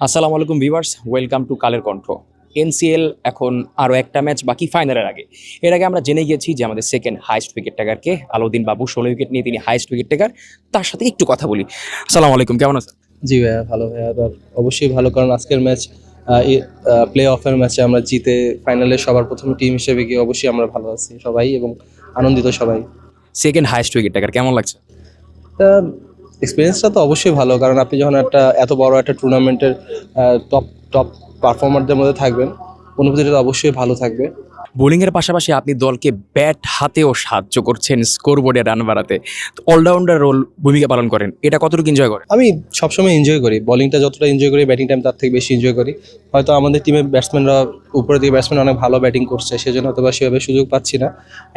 আসসালামু আলাইকুম viewers welcome to Kaler Kantho. NCL এখন আরও একটা ম্যাচ বাকি ফাইনালের আগে। এর আগে আমরা জেনে গিয়েছি যে আমাদের সেকেন্ড হাইস্ট উইকেট টেকারকে আলাউদ্দিন বাবু ষোলো উইকেট নিয়ে তিনি হাইস্ট উইকেট টেকার তার সাথে একটু কথা বলি। আসসালামু আলাইকুম কেমন আছেন? জি ভাইয়া ভালো ভাইয়া। অবশ্যই ভালো কারণ আজকের ম্যাচ প্লে অফের ম্যাচে আমরা জিতে ফাইনালে সবার প্রথম টিম হিসেবে গিয়ে অবশ্যই আমরা ভালো আছি সবাই এবং আনন্দিত সবাই। সেকেন্ড হাইস্ট উইকেট টেকার কেমন লাগছে? তা এক্সপিরিয়েন্সটা তো অবশ্যই ভালো, কারণ আপনি যখন একটা এত বড় একটা টুর্নামেন্টের টপ টপ পারফর্মারদের মধ্যে থাকবেন, অনুভূতিটা অবশ্যই ভালো থাকবে। বোলিংয়ের পাশাপাশি আপনি দলকে ব্যাট হাতেও সাহায্য করছেন স্কোর বোর্ডে রান বাড়াতে। অলরাউন্ডার রোল ভূমিকা পালন করেন, এটা কতটুকু এনজয় করেন? আমি সবসময় এনজয় করি। বলিংটা যতটা এনজয় করি ব্যাটিং টাইম তার থেকে বেশি এনজয় করি। হয়তো আমাদের টিমে ব্যাটসম্যানরা উপরে দিকে ব্যাটসম্যান অনেক ভালো ব্যাটিং করছে, সেজন্য হয়তো বা সেভাবে সুযোগ পাচ্ছি না।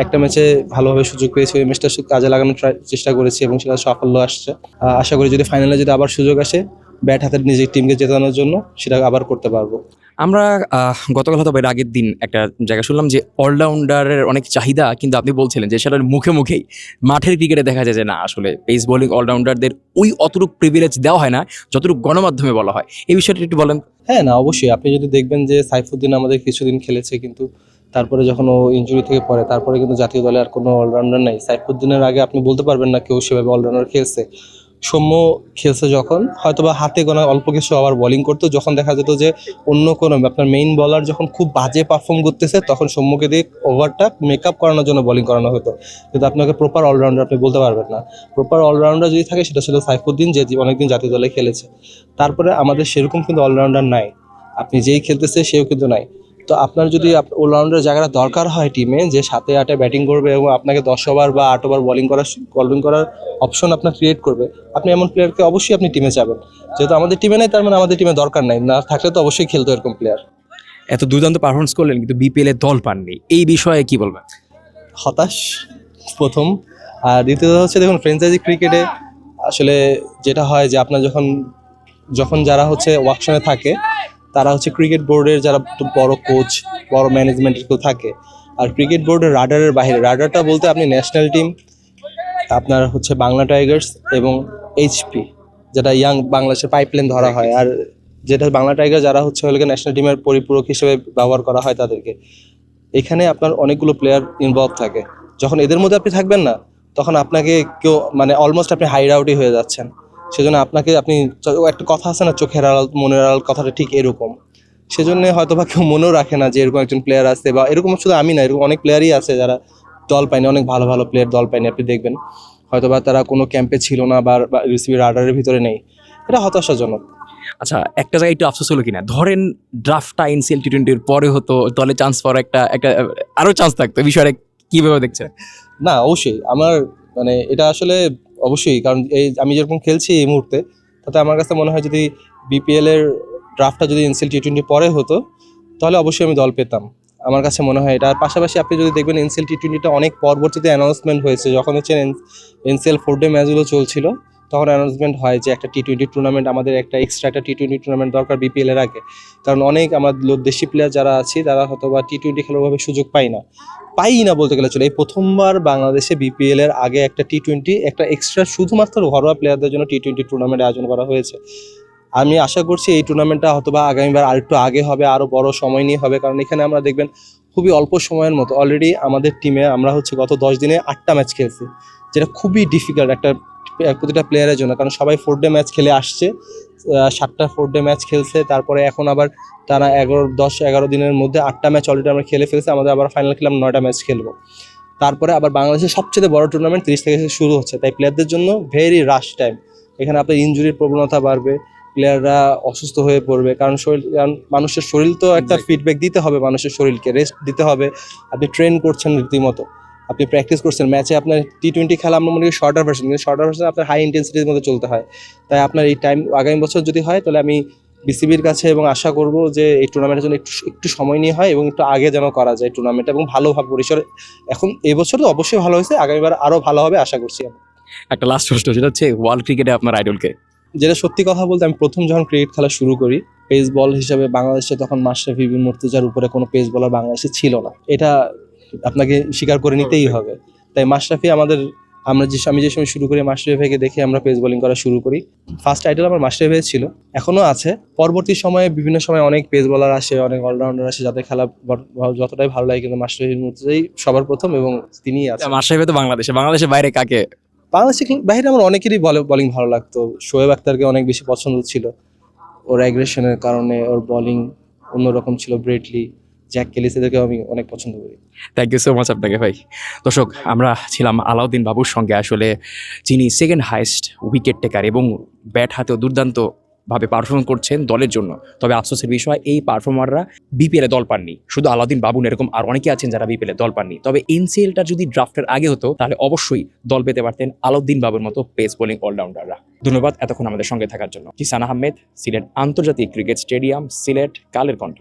একটা ম্যাচে ভালোভাবে সুযোগ পেয়েছি, ওই ম্যাচটা কাজে লাগানোর চেষ্টা করেছি এবং সেটা সাফল্য আসছে। আশা করি যদি ফাইনালে যদি আবার সুযোগ আসে ব্যাট হাতের নিজের টিমকে জেতানোর জন্য সেটা আবার করতে পারব। আমরা গতকাল হয়তো এর আগের দিন একটা জায়গা শুনলাম যে অলরাউন্ডারের অনেক চাহিদা কিন্তু আপনি বলছিলেন যে সেটার মুখে মুখেই মাঠের ক্রিকেটে দেখা যায় যে না, আসলে পেস বোলিং অলরাউন্ডারদের ওই অতটুকু প্রিভিলেজ দেওয়া হয় না, যতটুকু গণমাধ্যমে বলা হয়। এই বিষয়টা একটু বলেন। হ্যাঁ না, অবশ্যই। আপনি যদি দেখবেন যে সাইফুদ্দিন আমাদের কিছুদিন খেলেছে কিন্তু তারপরে যখন ও ইঞ্জুরি থেকে পড়ে, তারপরে কিন্তু জাতীয় দলে আর কোনো অলরাউন্ডার নাই। সাইফুদ্দিনের আগে আপনি বলতে পারবেন না কেউ সেভাবে অলরাউন্ডার খেলছে। সৌম্য খেলছে যখন, হয়তোবা হাতে গোনা অল্প কিছু আবার বোলিং করতো, যখন দেখা যেত যে অন্য কোনো আপনার মেইন বলার যখন খুব বাজে পারফর্ম করতেছে, তখন সৌম্যকে দিয়ে ওভারটা মেকআপ করানোর জন্য বলিং করানো হতো। কিন্তু আপনাকে প্রপার অলরাউন্ডার আপনি বলতে পারবেন না। প্রপার অলরাউন্ডার যদি থাকে, সেটা ছিল সাইফুদ্দিন, যে অনেকদিন জাতীয় দলে খেলেছে। তারপরে আমাদের সেরকম কিন্তু অলরাউন্ডার নাই। আপনি যেই খেলতেছে, সেও কিন্তু নাই। তো আপনার যদি অলরাউন্ডার জায়গাটা দরকার হয় টিমে যে সাথে আটে ব্যাটিং করবে এবং আপনাকে দশ ওভার বা আট ওভার বলিং করার বলিং করার অপশন আপনার ক্রিয়েট করবে আপনি এমন প্লেয়ারকে অবশ্যই আপনি টিমে যাবেন। যেহেতু আমাদের টিমে নেই তার মানে আমাদের টিমে দরকার নাই। না থাকলে তো অবশ্যই খেলতো এরকম প্লেয়ার এত দুর্দান্ত পারফরমেন্স করলেন কিন্তু বিপিএল এর দল পাননি। এই বিষয়ে কি বলবেন? হতাশ প্রথম। আর দ্বিতীয়ত হচ্ছে দেখুন ফ্রেঞ্চাইজি ক্রিকেটে আসলে যেটা হয় যে আপনার যখন যখন যারা হচ্ছে ওয়ার্কশনে থাকে তারা হচ্ছে ক্রিকেট বোর্ডের যারা বড় কোচ বড় ম্যানেজমেন্টের কেউ থাকে। আর ক্রিকেট বোর্ডের রাডারের বাইরে, রাডারটা বলতে আপনি ন্যাশনাল টিম আপনার হচ্ছে বাংলা টাইগার্স এবং এইচপি যেটা ইয়াং বাংলাদেশের পাইপলাইন ধরা হয়। আর যেটা বাংলা টাইগার যারা হচ্ছে হলে ন্যাশনাল টিমের পরিপূরক হিসেবে ব্যবহার করা হয় তাদেরকে। এখানে আপনার অনেকগুলো প্লেয়ার ইনভলভ থাকে। যখন এদের মধ্যে আপনি থাকবেন না, তখন আপনাকে কেউ মানে অলমোস্ট আপনি হাইড আউটই হয়ে যাচ্ছেন। সেজন্য আপনাকে আপনি একটা কথা আছে না চোখের আড়াল মনের আড়াল কথাটা ঠিক এরকম। সেজন্য হয়তো বা কেউ মনেও রাখে না যে এরকম একজন প্লেয়ার আছে বা এরকম শুধু আমি না এরকম অনেক প্লেয়ারই আছে যারা দল পায়নি অনেক ভালো ভালো প্লেয়ার দল পায়নি আপনি দেখবেন। হয়তো বা তারা কোনো ক্যাম্পে ছিল না বা রিসিভি রাডারের ভিতরে নেই। এটা হতাশাজনক। আচ্ছা একটা জায়গায় একটু আফসোস হলো কিনা? ধরেন ড্রাফটটা এনসিএল টি টোয়েন্টির পরে হতো দলে চান্স পাওয়ার একটা একটা আরও চান্স থাকতো বিষয়টা কীভাবে দেখছেন? না অবশ্যই। আমার মানে এটা আসলে অবশ্যই, কারণ এই আমি যেরকম খেলছি এই মুহূর্তে, তাতে আমার কাছে মনে হয় যদি বিপিএল এর ড্রাফটটা যদি এনসিএল টি টোয়েন্টি পরে হতো, তাহলে অবশ্যই আমি দল পেতাম। আমার কাছে মনে হয় এটা। আর পাশাপাশি আপনি যদি দেখবেন এনসিএল টি টোয়েন্টিটা অনেক পরবর্তীতে অ্যানাউন্সমেন্ট হয়েছে, যখন হচ্ছে এনসিএল ফোর ডে ম্যাচগুলো চলছিল তখন অ্যানাউন্সমেন্ট হয় যে একটা টি টোয়েন্টি টুর্নামেন্ট আমাদের একটা এক্সট্রা একটা টি টোয়েন্টি টুর্নামেন্ট দরকার বিপিএল এর আগে। কারণ অনেক আমাদের লো- দেশি প্লেয়ার যারা আছে, তারা হয়তো বা টি টোয়েন্টি খেলার সুযোগ পাই না। পাই না বলতে গেলে চলে। এই প্রথমবার বাংলাদেশে বিপিএল এর আগে একটা টি টোয়েন্টি একটা এক্সট্রা শুধুমাত্র ঘরোয়া প্লেয়ারদের জন্য টি টোয়েন্টি টুর্নামেন্ট আয়োজন করা হয়েছে। আমি আশা করছি এই টুর্নামেন্টটা হয়তোবা আগামীবার আরেকটু আগে হবে, আরও বড় সময় নিয়ে হবে। কারণ এখানে আমরা দেখবেন খুবই অল্প সময়ের মতো অলরেডি আমাদের টিমে আমরা হচ্ছে গত দশ দিনে আটটা ম্যাচ খেলছি। যেটা খুবই ডিফিকাল্ট একটা প্রতিটা প্লেয়ারের জন্য। কারণ সবাই ফোর ডে ম্যাচ খেলে আসছে সাতটা ফোর ডে ম্যাচ খেলছে তারপরে এখন আবার তারা এগারো দশ এগারো দিনের মধ্যে আটটা ম্যাচ অলরেডি আমরা খেলে ফেলছে আমাদের আবার ফাইনাল খেলাম নয়টা ম্যাচ খেলব। তারপরে আবার বাংলাদেশের সবচেয়ে বড় টুর্নামেন্ট তিরিশ থেকে শুরু হচ্ছে। তাই প্লেয়ারদের জন্য ভেরি রাশ টাইম এখানে আপনার ইনজুরির প্রবণতা বাড়বে প্লেয়াররা অসুস্থ হয়ে পড়বে কারণ শরীর কারণ মানুষের শরীর তো একটা ফিডব্যাক দিতে হবে মানুষের শরীরকে রেস্ট দিতে হবে। আপনি ট্রেন করছেন রীতিমতো। আপনি প্র্যাকটিস করছেন ম্যাচে আপনার টি টোয়েন্টি খেলা আমরা মনে করি শর্টার ভার্সন কিন্তু শর্টার ভার্সন আপনার হাই ইন্টেন্সিটির মধ্যে চলতে হয়। তাই আপনার এই টাইম আগামী বছর যদি হয় তাহলে আমি বিসিবির কাছে এবং আশা করব যে এই টুর্নামেন্টের জন্য একটু একটু সময় নিয়ে হয় এবং একটু আগে যেন করা যায় টুর্নামেন্ট এবং ভালোভাবে পরিসরে। এখন এবছর তো অবশ্যই ভালো হয়েছে আগামীবার আরও ভালো হবে আশা করছি আমি। একটা লাস্ট প্রশ্ন যেটা হচ্ছে ওয়ার্ল্ড ক্রিকেটে আপনার আইডলকে যেটা সত্যি কথা বলতে আমি প্রথম যখন ক্রিকেট খেলা শুরু করি পেস বল হিসাবে বাংলাদেশে তখন মাশরাফি বিন মুর্তজার উপরে কোনো পেস বলার বাংলাদেশে ছিল না। এটা আপনাকে স্বীকার করে নিতেই হবে। তাই মাশরাফি আমাদের আমরা যে আমি যে সময় শুরু করি মাস্টার ভাইকে দেখে আমরা পেস বোলিং করা শুরু করি। ফার্স্ট টাইটেল আমার মাস্টার ভাই ছিল এখনও আছে। পরবর্তী সময়ে বিভিন্ন সময় অনেক পেস বলার আসে অনেক অলরাউন্ডার আসে যাদের খেলা যতটাই ভালো লাগে কিন্তু মাস্টার ভাইয়ের মধ্যেই সবার প্রথম এবং তিনিই আছে সাহেব তো বাংলাদেশে বাংলাদেশের বাইরে কাকে? বাংলাদেশে বাইরে আমার অনেকেরই বলে বোলিং ভালো লাগতো। শোয়েব আক্তারকে অনেক বেশি পছন্দ ছিল। ওর অ্যাগ্রেশনের কারণে ওর বোলিং অন্যরকম ছিল ব্রেটলি জ্যাক কেলিস এদেরকেও আমি অনেক পছন্দ করি। থ্যাংক ইউ সো মাচ আপনাকে ভাই। দর্শক, আমরা ছিলাম আলাউদ্দিন বাবুর সঙ্গে আসলে যিনি সেকেন্ড হাইস্ট উইকেট টেকার এবং ব্যাট হাতেও দুর্দান্ত ভাবে পারফর্ম করছেন দলের জন্য। তবে আফসোসের বিষয়, এই পারফর্মাররা বিপিএলে দল পাননি। শুধু আলাউদ্দিন বাবুন এরকম আর অনেকে আছেন যারা বিপিএলে দল পাননি। তবে এনসিএলটা যদি ড্রাফটের আগে হতো, তাহলে অবশ্যই দল পেতে পারতেন আলাউদ্দিন বাবুর মতো পেস বোলিং অলরাউন্ডাররা ধন্যবাদ এতক্ষণ আমাদের সঙ্গে থাকার জন্য। কিসান আহমেদ, সিলেট আন্তর্জাতিক ক্রিকেট স্টেডিয়াম সিলেট, কালের কণ্ঠ।